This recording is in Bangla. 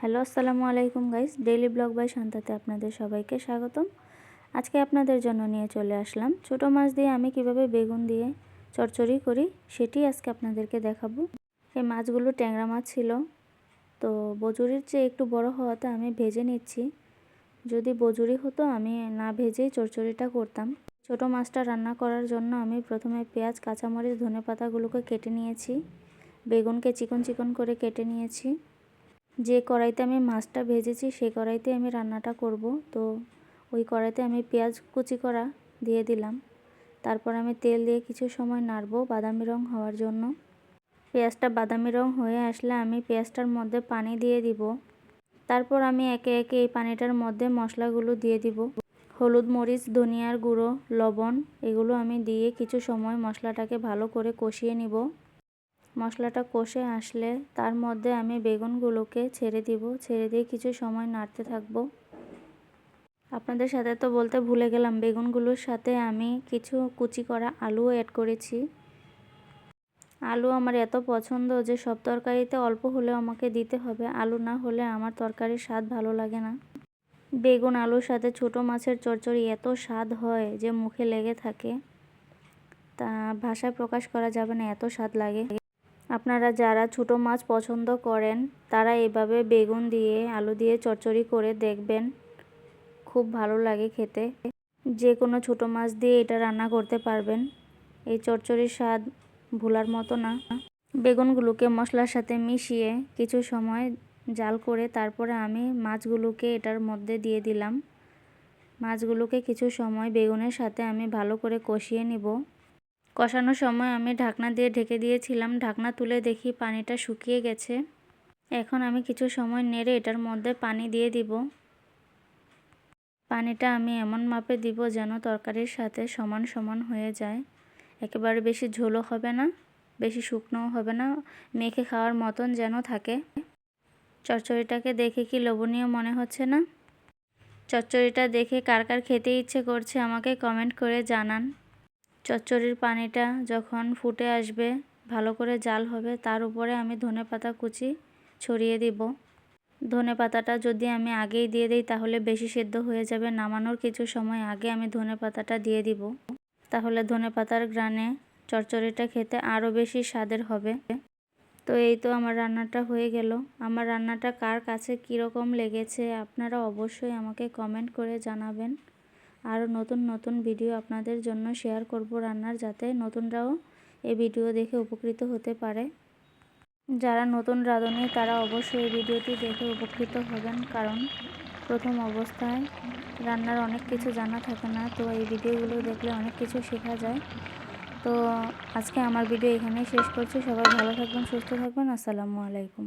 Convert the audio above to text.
হ্যালো, আসসালামু আলাইকুম গাইস। ডেইলি ব্লগ বাই শান্তাতে আপনাদের সবাইকে স্বাগতম। আজকে আপনাদের জন্য নিয়ে চলে আসলাম। ছোট মাছ দিয়ে আমি কীভাবে বেগুন দিয়ে চচ্চড়ি করি সেটি আজকে আপনাদেরকে দেখাবো। এই মাছগুলো ট্যাংরা মাছ ছিল। তো বজুরির চেয়ে একটু বড় হওয়াতে আমি ভেজে নিচ্ছি। যদি বজুরি হতো, আমি না ভেজেই চচ্চড়িটা করতাম। ছোট মাছটা রান্না করার জন্য আমি প্রথমে পেঁয়াজ, কাঁচামরিচ ধনে পাতাগুলোকে কেটে নিয়েছি। বেগুনকে চিকন চিকন করে কেটে নিয়েছি। যে কড়াইতে আমি মাছটা ভেজেছি সেই কড়াইতে আমি রান্নাটা করব। তো ওই কড়াইতে আমি পেঁয়াজ কুচি করা দিয়ে দিলাম। তারপর আমি তেল দিয়ে কিছু সময় নাড়ব বাদামি রং হওয়ার জন্য। পেঁয়াজটা বাদামি রং হয়ে আসলে আমি পেঁয়াজটার মধ্যে পানি দিয়ে দিব। তারপর আমি একে একে এই পানিটার মধ্যে মশলাগুলো দিয়ে দিব। হলুদ মরিচ, ধনিয়ার গুঁড়ো, লবণ, এগুলো আমি দিয়ে কিছু সময় মশলাটাকে ভালো করে কষিয়ে নিব। মশলাটা কষে আসলে তার মধ্যে আমি বেগুনগুলোকে ছেড়ে দিব। ছেড়ে দিয়ে কিছু সময় নাড়তে থাকব। আপনাদের সাথে তো বলতে ভুলে গেলাম, বেগুনগুলোর সাথে আমি কিছু কুচি করা আলুও অ্যাড করেছি। আলু আমার এত পছন্দ যে সব তরকারিতে অল্প হলেও আমাকে দিতে হবে। আলু না হলে আমার তরকারির স্বাদ ভালো লাগে না। বেগুন, আলুর সাথে ছোট মাছের চচ্চড়ি এত স্বাদ হয় যে মুখে লেগে থাকে। তা ভাষায় প্রকাশ করা যাবে না, এত স্বাদ লাগে। আপনারা যারা ছোটো মাছ পছন্দ করেন, তারা এভাবে বেগুন দিয়ে, আলু দিয়ে চচ্চড়ি করে দেখবেন। খুব ভালো লাগে খেতে। যে কোনো ছোটো মাছ দিয়ে এটা রান্না করতে পারবেন। এই চচ্চড়ির স্বাদ ভোলার মতো না। বেগুনগুলোকে মশলার সাথে মিশিয়ে কিছু সময় জাল করে তারপরে আমি মাছগুলোকে এটার মধ্যে দিয়ে দিলাম। মাছগুলোকে কিছু সময় বেগুনের সাথে আমি ভালো করে কষিয়ে নিব। কষানোর সময় আমি ঢাকনা দিয়ে ঢেকে দিয়েছিলাম। ঢাকনা তুলে দেখি পানিটা শুকিয়ে গেছে। এখন আমি কিছু সময় নেড়ে এটার মধ্যে পানি দিয়ে দিব। পানিটা আমি এমন মাপে দিব যেন তরকারির সাথে সমান সমান হয়ে যায়। একেবারে বেশি ঝোলও হবে না, বেশি শুকনোও হবে না, মেখে খাওয়ার মতন যেন থাকে। চচ্চড়িটাকে দেখে কি লোভনীয় মনে হচ্ছে না? চচ্চড়িটা দেখে কার কার খেতে ইচ্ছে করছে আমাকে কমেন্ট করে জানান। চচ্চড়ির পানিটা যখন ফুটে আসবে, ভালো করে জাল হবে, তার উপরে আমি ধনে পাতা কুচি ছড়িয়ে দিব। ধনে পাতাটা যদি আমি আগেই দিয়ে দিই, তাহলে বেশি সেদ্ধ হয়ে যাবে। নামানোর কিছু সময় আগে আমি ধনে পাতাটা দিয়ে দিব। তাহলে ধনে পাতার গ্রানে চচ্চড়িটা খেতে আরও বেশি স্বাদের হবে। তো এই তো আমার রান্নাটা হয়ে গেল। আমার রান্নাটা কার কাছে কীরকম লেগেছে, আপনারা অবশ্যই আমাকে কমেন্ট করে জানাবেন। আরও নতুন নতুন ভিডিও আপনাদের জন্য শেয়ার করব রান্নার যাতে নতুনরাও এই ভিডিও দেখে উপকৃত হতে পারে। যারা নতুন রাঁধুনি, তারা অবশ্যই এই ভিডিওটি দেখে উপকৃত হবেন, কারণ প্রথম অবস্থায় রান্নার অনেক কিছু জানা থাকে না, তো এই ভিডিওগুলো দেখলে অনেক কিছু শেখা যায়। তো আজকে আমার ভিডিও এখানেই শেষ করছি। সবাই ভালো থাকবেন, সুস্থ থাকবেন। আসসালামু আলাইকুম।